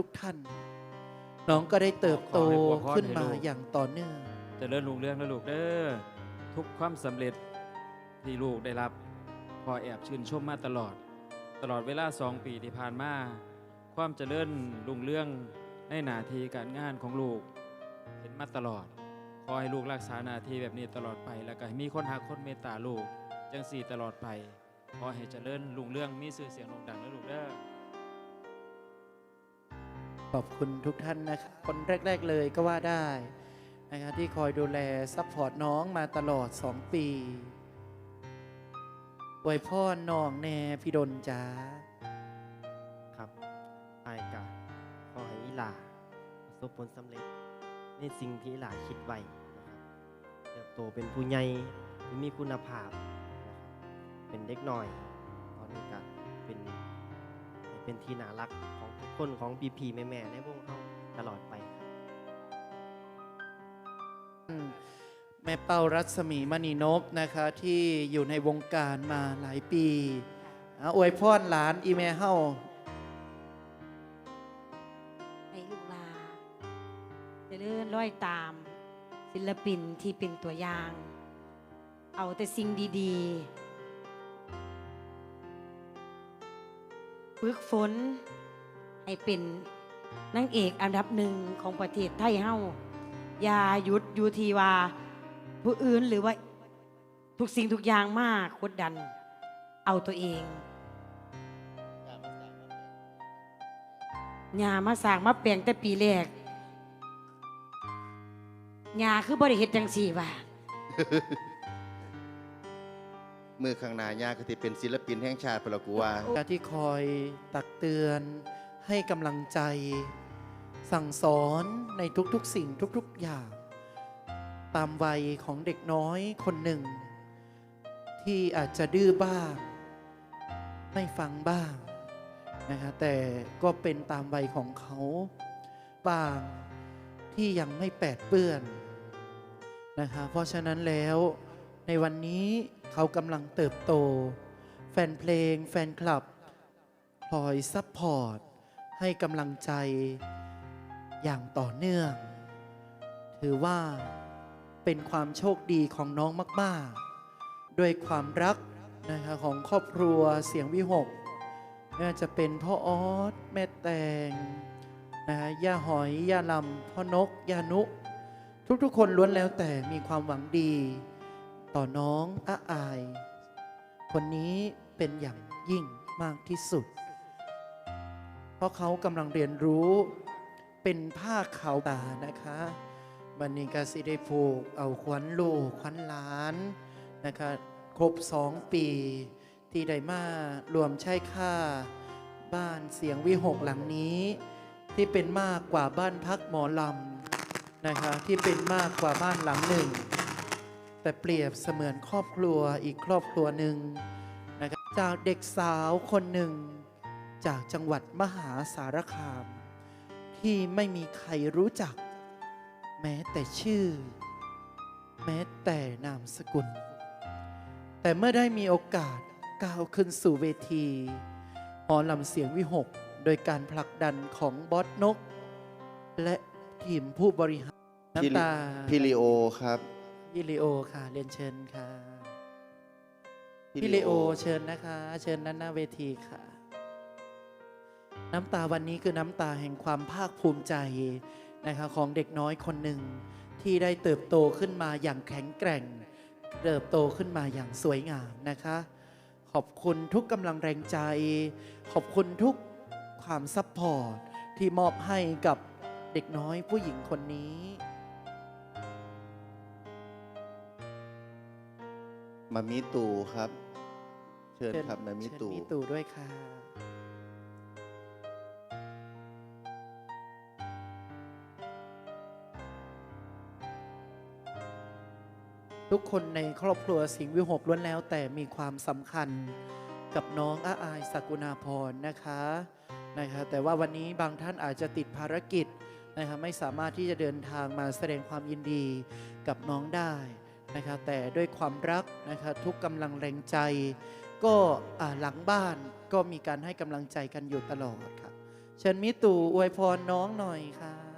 ทุกท่าน น้องก็ได้เติบโตขอให้อวยพรขึ้นให้มาลูกอย่างต่อเนื่องเจะเริ่ลุงเรื่องแล้วลูกเด้อทุกความสำเร็จที่ลูกได้รับ พอแอบชื่นชมมาตลอด ตลอดเวลาสองปีที่ผ่านมาความเจริญลุงเรื่องในหนาทีการงานของลูก เห็นมาตลอดขอให้ลูกรักษาหนาทีแบบนี้ตลอดไป แล้วก็ให้มีคนหักคนเมตตาลูก จังสี่ตลอดไปขอให้เจริญลุงเรื่องมีชื่อเสียงโด่งดังแล้วลูกเด้อ ขอบคุณทุกท่านนะครับคนแรก ๆเลยก็ว่าได้นะครับที่คอยดูแลซัพพอร์ตน้องมาตลอด 2 ปีอวยพ่อน้องแน่พี่ดนจ้าครับไอ้กะขอให้อีหลาประสบผลสำเร็จ ในสิ่งที่อีหลาคิดไว้นะครับเติบโตเป็นผู้ใหญ่ที่มีคุณภาพนะครับเป็นเด็กหน่อยตอนนี้ก็เป็นเป็นที่น่ารักของ ทุกคนของพีพีแม่ๆในวงเขาตลอดไปครับแม่เป้ารัศมีมณีนพนะคะที่อยู่ในวงการมาหลายปีอะอวยพรหลานอีเมเฮาให้ลูกหลาจะเลื่อนร้อยตาม ศิลปินที่เป็นตัวอย่าง เอาแต่สิ่งดีๆฝึกฝน ให้เป็นนางเอกอันดับหนึ่งของประเทศไทยเฮาอย่าหยุดอยู่ที่ว่า ผู้อื่นหรือว่าทุกสิ่งทุกอย่างมากกดดัน เอาตัวเองยามาสร้างมาแปลงแต่ปีแรกยาคือบริเหตุจังสี่ว่ะมือข้างหน้ายากคือที่เป็นศิลปินแห่งชาติพนละกูว่าที่คอยตักเตือน ให้กำลังใจ สั่งสอนในทุกๆสิ่งทุกๆอย่าง ตามวัยของเด็กน้อยคนหนึ่ง ที่อาจจะดื้อบ้าง ไม่ฟังบ้างนะคะแต่ก็เป็นตามวัยของเขาบางที่ยังไม่แปดเปื้อนนะคะเพราะฉะนั้นแล้วในวันนี้เขากำลังเติบโต แฟนเพลงแฟนคลับคอยซัพพอร์ต ให้กำลังใจอย่างต่อเนื่อง ถือว่าเป็นความโชคดีของน้องมาก ๆ ด้วยความรักนะคะของครอบครัวเสียงวิหกไม่ว่าจะเป็นพ่อออสแม่แตงนะคะย่าหอยย่าลำพ่อนกย่านุ ทุกๆ คนล้วนแล้วแต่มีความหวังดี ต่อน้องอาอาย คนนี้เป็นอย่างยิ่งมากที่สุด เพราะเขากำลังเรียนรู้เป็นผ้าขาวตานะคะบันนี้กสิได้ผูกเอาขวัญลูกขวัญหลานนะคะครบสองปี ที่ได้มารวมใช้ค่า บ้านเสียงวิหกหลังนี้ ที่เป็นมากกว่าบ้านพักหมอลำนะคะที่เป็นมากกว่าบ้านหลังหนึ่ง แต่เปรียบเสมือนครอบครัวอีกครอบครัวหนึ่งนะครับจากเด็กสาวคนหนึ่ง จากจังหวัดมหาสารคาม ที่ไม่มีใครรู้จัก แม้แต่ชื่อ แม้แต่นามสกุล แต่เมื่อได้มีโอกาสก้าวขึ้นสู่เวทีหมอลำเสียงวิหก โดยการผลักดันของบอสนก และทีมผู้บริหารพี่น้ำตาพี่ลีโอครับพี่ลีโอค่ะเรียนเชิญค่ะพี่ลีโอเชิญนะคะ เชิญด้านหน้าเวทีค่ะ น้ำตาวันนี้คือน้ำตาแห่งความภาคภูมิใจนะคะของเด็กน้อยคนหนึ่ง ที่ได้เติบโตขึ้นมาอย่างแข็งแกร่ง เติบโตขึ้นมาอย่างสวยงามนะคะ ขอบคุณทุกกำลังแรงใจ ขอบคุณทุกความซัพพอร์ตที่มอบให้กับเด็กน้อยผู้หญิงคนนี้มามีตู่ครับ เชิญครับมามีเชิญตู่มีตู่ด้วยค่ะ ทุกคนในครอบครัวสิงห์วิหกล้วนแล้วแต่มีความสำคัญกับน้องอาอายสกุณาพรนะคะนะคะแต่ว่าวันนี้บางท่านอาจจะติดภารกิจนะคะไม่สามารถที่จะเดินทางมาแสดงความยินดีกับน้องได้นะคะแต่ด้วยความรักนะคะทุกกำลังแรงใจ ก็หลังบ้านก็มีการให้กำลังใจกันอยู่ตลอดค่ะเชิญมิตู่อวยพรน้องหน่อยค่ะ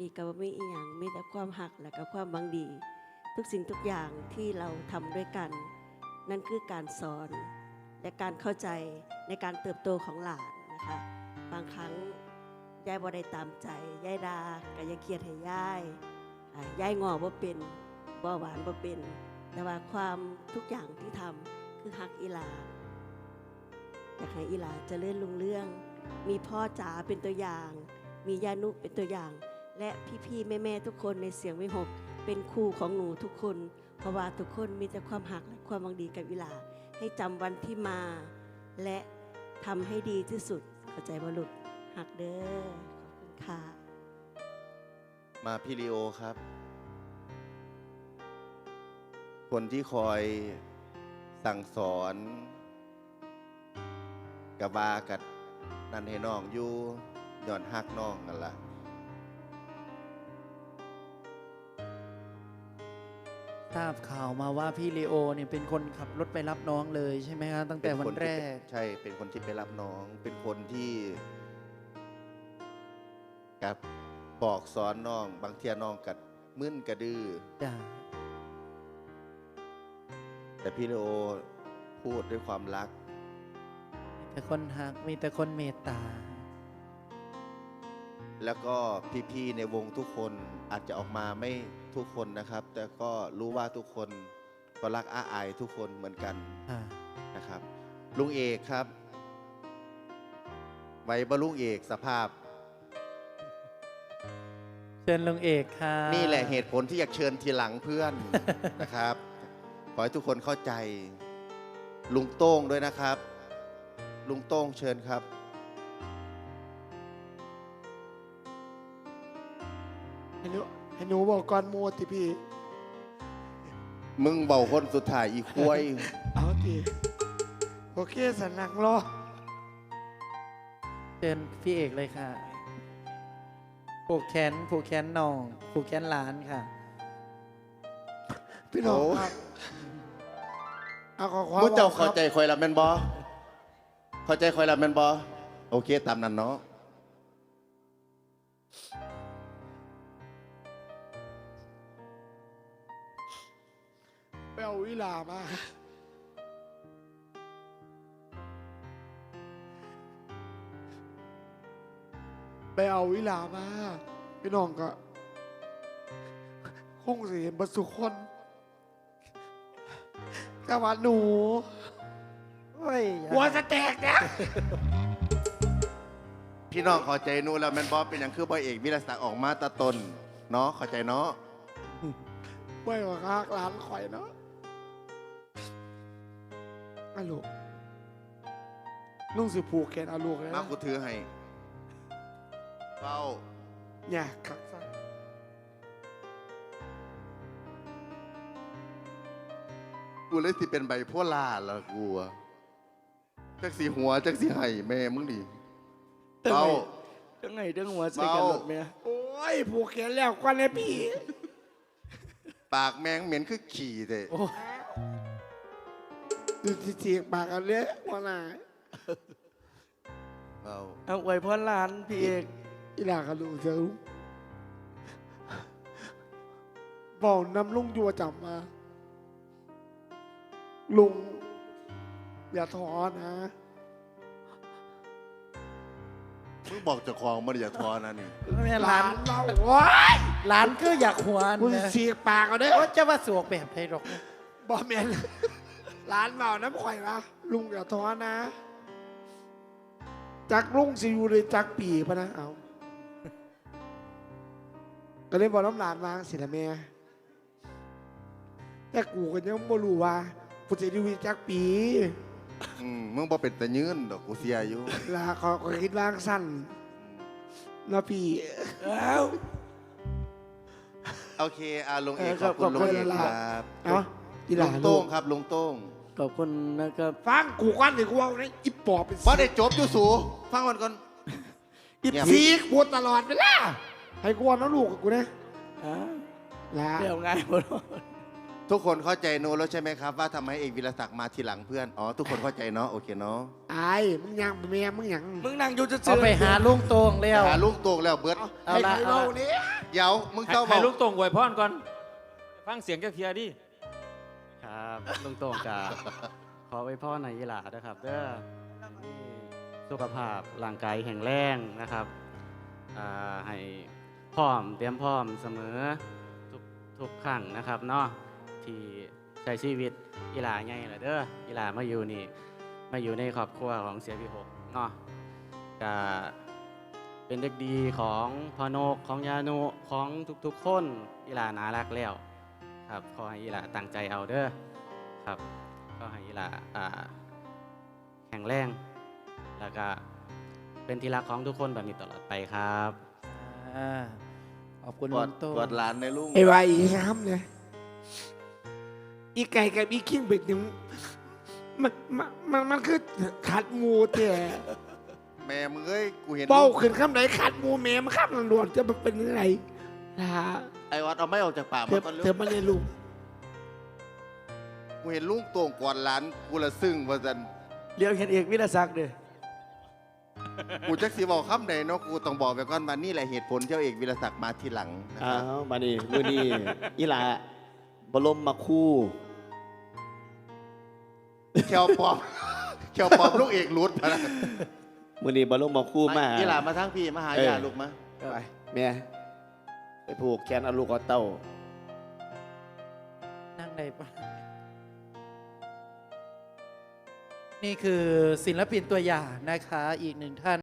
ค่กับไม่อีหยังมีแต่ความหักและก็ความบังดี ทุกสิ่งทุกอย่างที่เราทำด้วยกัน นั่นคือการสอนและการเข้าใจในการเติบโตของหลานนะคะบางครั้งยายบ่ได้ตามใจยายดาก็ยังเครียดให้ยายยายงอบ่เป็นบ่หวานบ่เป็น แต่ว่าความทุกอย่างที่ทำคือหักอีหลาอยากให้อีหลาจะเลื่อนลุงเรื่อง มีพ่อจ๋าเป็นตัวอย่าง มียานุเป็นตัวอย่าง และพี่ๆแม่ๆทุกคนในเสียงวิหกเป็นครูของหนูทุกคน เพราะว่าทุกคนมีแต่ความหักและความบังดีกับวิลา ให้จำวันที่มา และทำให้ดีที่สุดเข้าใจบ่ลุกหักเด้อขอบคุณค่ะ มาพี่ลีโอครับ คนที่คอยสั่งสอนกับบากัดนันให้น้องอยู่ย้อนฮักน้องกันละ ทราบข่าวมาว่าพี่เลโอเนี่ยเป็นคนขับรถไปรับน้องเลยใช่ไหมฮะตั้งแต่วันแรก ใช่เป็นคนที่ไปรับน้อง เป็นคนที่กับบอกสอนน้อง บางเทียน้องกัดมึนกระดื้อจ้ะแต่พี่เลโอพูดด้วยความรัก มีแต่คนหักมีแต่คนเมตตา แล้วก็พี่ๆในวงทุกคนอาจจะออกมาไม่ ทุกคนนะครับ แต่ก็รู้ว่าทุกคนก็รักอาอายทุกคนเหมือนกันอ่านะครับ ลุงเอกครับ ไว้บลุงเอกสภาพ เชิญลุงเอกค่ะนี่แหละเหตุผลที่อยากเชิญทีหลังเพื่อน นะครับ ขอให้ทุกคนเข้าใจ ลุงโต้งด้วยนะครับ ลุงโต้งเชิญครับให้หนู ให้หนูบอกก่อนโมติพี่ มึงเบาคนสุดท้ายอีควายเอาทีโอเคสันนังรอเชิญพี่เอกเลยค่ะ ผูกแขนผูกแขนน้อง ผูกแขนหลานค่ะ พี่น้องโอ้ ครับเอาขอความมุเจ้าครัเข้าบใจคอยละแมนบอเข้าใจคอยละแมนบอโอเคตามนั้นเนาะ ไปเอาวิลามา ไปเอาวิลามาพี่น้องก็คงสิเห็นบัสุคนแต่ว่าหนูเฮ้ยหัวจะแตกนะพี่น้องเข้าใจหนู่แล้วแมนบอเป็นอย่างคือบอยเอกวิรศักดิ์ออกมาตะตนเนาะเข้าใจเนาะ ไม่ว่าคากร้านข่อยเนาะ อะลูกลุงสิผูกแขนเอาลูกเลยมานะกูถือให้เฝ้าเนี่ยคักซะกูเลยสิเป็นใบโพล่าละกูอะจักสีหัวจักสีไห้แม่มึงดิเฝ้าจังไงจังหัวใส่เบากันหลดแม่โอ้ยผูกแขนแล้วกว่าเลยพี่ ปากแมงเหม็นคือขี่เตะ ดูที่จีกปากกันเลยว่าน่ะเฝ้าเอาไว้พ่อหลานพี่เอกอีหลากับลุงเจ้าบอกนำลุงยัวจับมา ลุง อย่าท้อนะมึงบอกเจ้าของมันอย่าทอนะนี่แม่หหลาลานนเราโอ้ยหลานก็อยากหวนกูนะสิจีกปากเอาเด้อโอ้จะว่าสวกแบบไทยหรอกบอแมน หลานเบาน้ำข่อยวะลุงอย่าท้อนะ จักลุงสิอยู่เลยจักปีพะนะเอาก็เลยบอกน้ำหลานวางสิละแม่แต่กูก็ยังบ่รู้ว่ากูจะอยู่อีกจักปีอืมมึงบ่เป็นตะยืนดอกกูเสียอยู่ลาเขาก็คิดวางสั้นนะพี่เอ้าโอเคอาลุงเอกเออขอบคุณขอบลุคุงณเอกละครับเนาะอีหลุลางลูโต้งกครับลุงโต้ง ขอบคุณนะครับ ฟังกูก่อนดิกูเอาเนี่ยอีปอบเป็นบ่ได้จบอยู่สูฟังก่อนก่อน อีเงียบซีกพูดตลอดเวลาให้กูเอาน้ำลูกกับกูนะอ่าลาเดี๋ยวง่ายบ่รอดทุกคนเข้าใจโนแล้วใช่ไหมครับ ว่าทำไมเอกวิรศักดิ์มาทีหลังเพื่อน อ๋อ ทุกคนเข้าใจเนาะโอเคเนาะไอ้มึงยังแม่มึงยังมึงนั่งอยู่จะเอาไปหาลุงโตงแล้ว หาลูกโตงแล้วเบิร์ดเอาให้ละ ใครเอาเล่าละเนี่ยเดี๋ยวมึงให้เต้าให้บอกลูกตรงไวยพรก่อน ฟังเสียงแกเพียดิ ครับลุงโต่งกาขอไว้พ่อในยีหลานะครับเด้อให้สุขภาพร่างกายแข็งแรงนะครับอ่าให้พร้อมเตรียมพร้อมเสมอทุกทุกครั้งนะครับเนาะที่ใช้ชีวิตยีหลาไงล่ะเด้อยีหลามาอยู่นี่มาอยู่ในครอบครัวของเสียพี่หกเนาะกาเป็นเด็กดีของพอนกของยานุของทุกๆคนยีหลาน่ารักแล้ว ครับขอให้ยีหลาตั้งใจเอาเด้อครับก็ให้ยีหลาอ่าแข็งแรงแล้วก็เป็นที่รักของทุกคนแบบนี้ตลอดไปครับอ่าขอบคุณกลุอดงโตงกอดหลานในลุงไอ้วายอีครับเนี่ยอีไก่กับอีคิงเบ็ดนี่มันมันมันมันคือขัดหมูแต่แม่มึงเอ้ยกูเห็นเป้าลูกขึ้นคำไหนขัดหมูแม่มันขัดตำรวจจะมันเป็นยังไง นะฮะไอ้วัดเอาไม่ออกจากปากเธมัอนก็เธอมาเรียนรู้กูเห็นลุงโตงกอดหลานกูละซึ้งว่าจันเลี้ยวเห็นเอกวิรศักดิ์เด้อกูจักสีบอกคำใดเนาะกูต้องบอกไปก่อนว่านี่แหละเหตุผลที่เอาเอกวิรศักดิ์มาทีหลังนะคอ้ารับวมานี่มือนี่อีหลาบรมมาคู่แควปอบแควปอบลูกเอกรุดพะนะมือนี่บรมมาคู่มา อีหลานมาทั้งพี่มาหาเออ ยาลูกมา ไปแม่ไป ผูกแขนเอาลูกเอาเต้านั่งในบ้านนี่คือศิลปินตัวอย่างนะคะ อีกหนึ่งท่าน